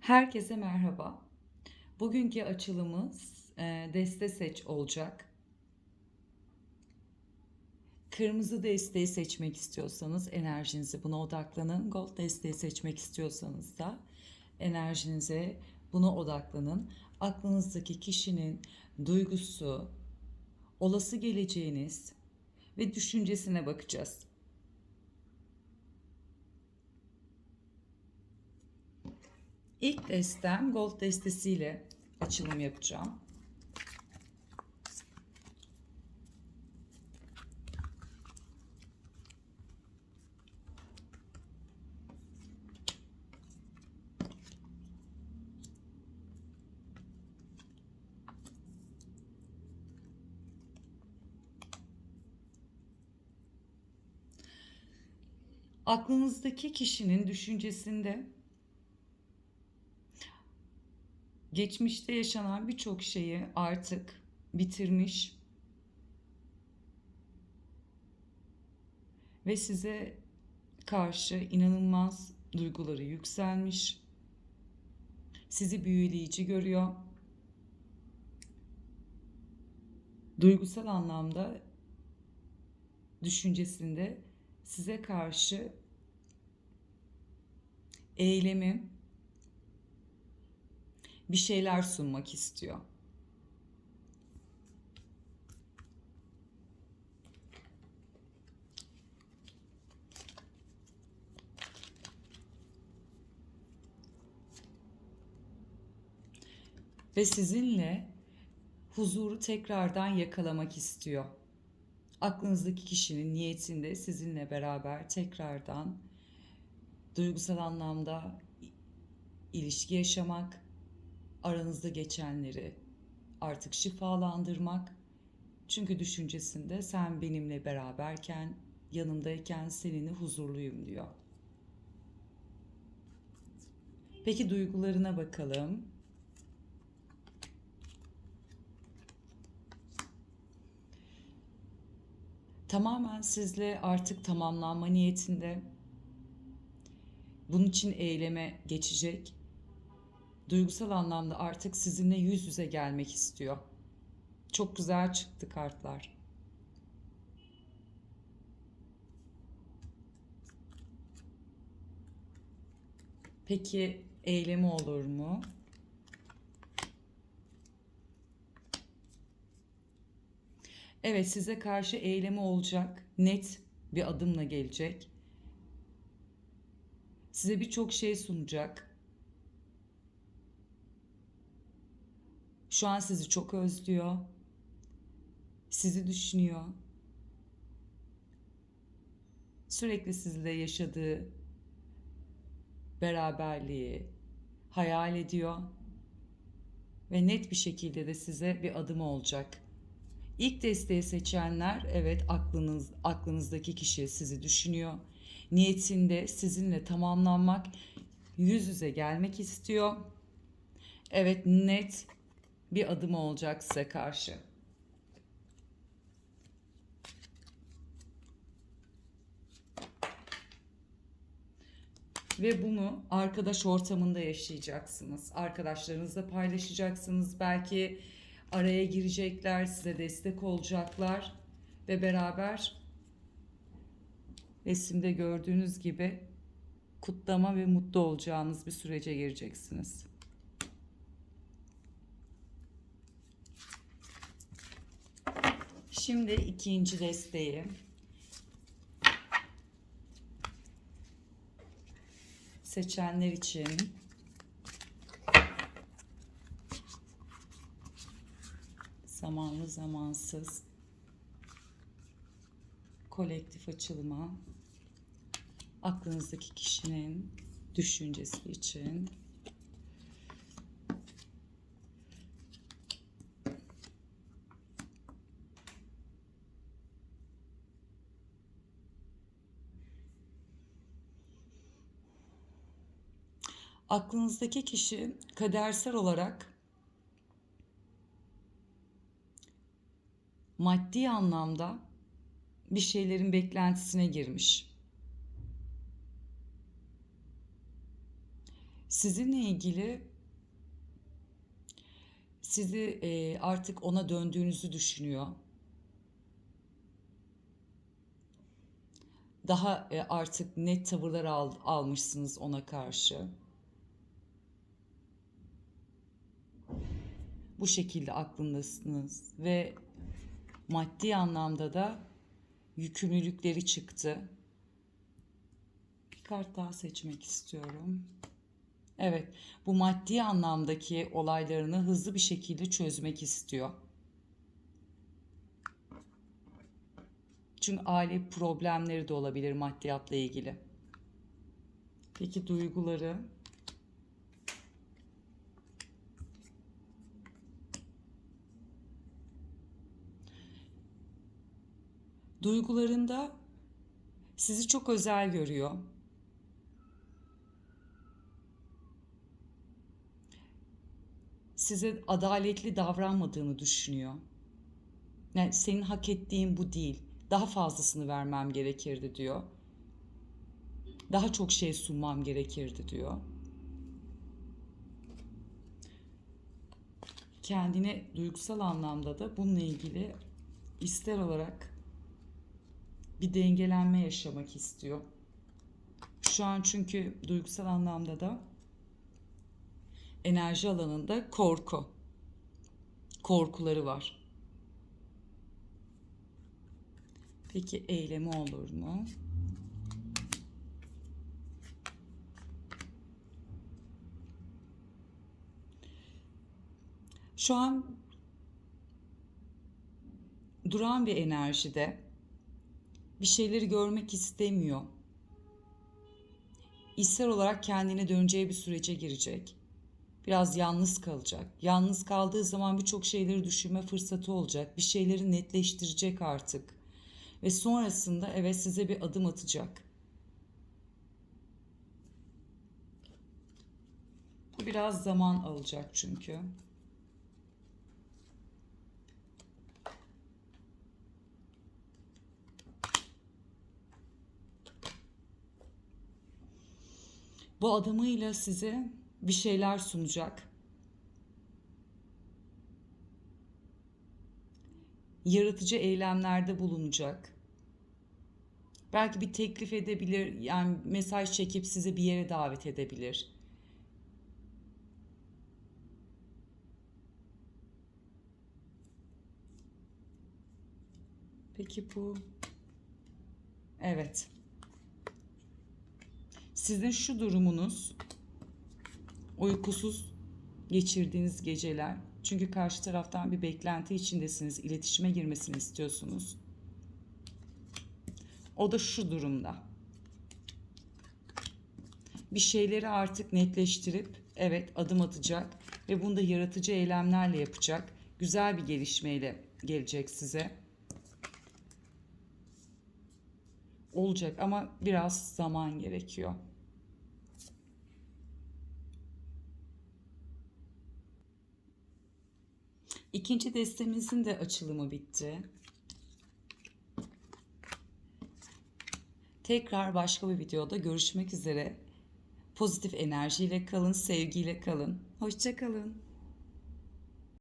Herkese merhaba. Bugünkü açılımız e, deste seç olacak. Kırmızı desteği seçmek istiyorsanız enerjinizi buna odaklanın. Gold desteği seçmek istiyorsanız da enerjinize buna odaklanın. Aklınızdaki kişinin duygusu, olası geleceğiniz ve düşüncesine bakacağız. İlk destem gold destesiyle açılım yapacağım. Aklınızdaki kişinin düşüncesinde geçmişte yaşanan birçok şeyi artık bitirmiş ve size karşı inanılmaz duyguları yükselmiş. Sizi büyüleyici görüyor. Duygusal anlamda düşüncesinde size karşı eylemi bir şeyler sunmak istiyor. Ve sizinle huzuru tekrardan yakalamak istiyor. Aklınızdaki kişinin niyetinde sizinle beraber tekrardan duygusal anlamda ilişki yaşamak, aranızda geçenleri artık şifalandırmak. Çünkü düşüncesinde sen benimle beraberken, yanımdayken seninle huzurluyum diyor. Peki duygularına bakalım. Tamamen sizle artık tamamlanma niyetinde. Bunun için eyleme geçecek duygusal anlamda artık sizinle yüz yüze gelmek istiyor. Çok güzel çıktı kartlar. Peki eylemi olur mu? Evet size karşı eylemi olacak. Net bir adımla gelecek. Size birçok şey sunacak. Şu an sizi çok özlüyor. Sizi düşünüyor. Sürekli sizinle yaşadığı beraberliği hayal ediyor ve net bir şekilde de size bir adım olacak. İlk desteği seçenler evet aklınız aklınızdaki kişi sizi düşünüyor. Niyetinde sizinle tamamlanmak, yüz yüze gelmek istiyor. Evet net bir adım olacak size karşı. Ve bunu arkadaş ortamında yaşayacaksınız. Arkadaşlarınızla paylaşacaksınız. Belki araya girecekler, size destek olacaklar ve beraber resimde gördüğünüz gibi kutlama ve mutlu olacağınız bir sürece gireceksiniz. Şimdi ikinci desteği. Seçenler için. Zamanlı zamansız. Kolektif açılma aklınızdaki kişinin düşüncesi için aklınızdaki kişi kadersel olarak maddi anlamda bir şeylerin beklentisine girmiş. sizinle ilgili sizi e, artık ona döndüğünüzü düşünüyor. Daha e, artık net tavırlar al, almışsınız ona karşı. Bu şekilde aklındasınız ve maddi anlamda da yükümlülükleri çıktı. Bir kart daha seçmek istiyorum. Evet, bu maddi anlamdaki olaylarını hızlı bir şekilde çözmek istiyor. Çünkü aile problemleri de olabilir maddiyatla ilgili. Peki duyguları? Duygularında sizi çok özel görüyor. Size adaletli davranmadığını düşünüyor. Yani senin hak ettiğin bu değil. Daha fazlasını vermem gerekirdi diyor. Daha çok şey sunmam gerekirdi diyor. Kendine duygusal anlamda da bununla ilgili ister olarak bir dengelenme yaşamak istiyor. Şu an çünkü duygusal anlamda da enerji alanında korku. Korkuları var. Peki eylemi olur mu? Şu an duran bir enerjide bir şeyleri görmek istemiyor. İster olarak kendine döneceği bir sürece girecek. Biraz yalnız kalacak. Yalnız kaldığı zaman birçok şeyleri düşünme fırsatı olacak. Bir şeyleri netleştirecek artık. Ve sonrasında evet size bir adım atacak. Bu biraz zaman alacak çünkü. Bu adamıyla size bir şeyler sunacak. Yaratıcı eylemlerde bulunacak. Belki bir teklif edebilir, yani mesaj çekip sizi bir yere davet edebilir. Peki bu Evet. Sizin şu durumunuz uykusuz geçirdiğiniz geceler. Çünkü karşı taraftan bir beklenti içindesiniz. iletişime girmesini istiyorsunuz. O da şu durumda. Bir şeyleri artık netleştirip evet adım atacak ve bunu da yaratıcı eylemlerle yapacak. Güzel bir gelişmeyle gelecek size. Olacak ama biraz zaman gerekiyor. İkinci destemizin de açılımı bitti. Tekrar başka bir videoda görüşmek üzere. Pozitif enerjiyle kalın, sevgiyle kalın. Hoşçakalın.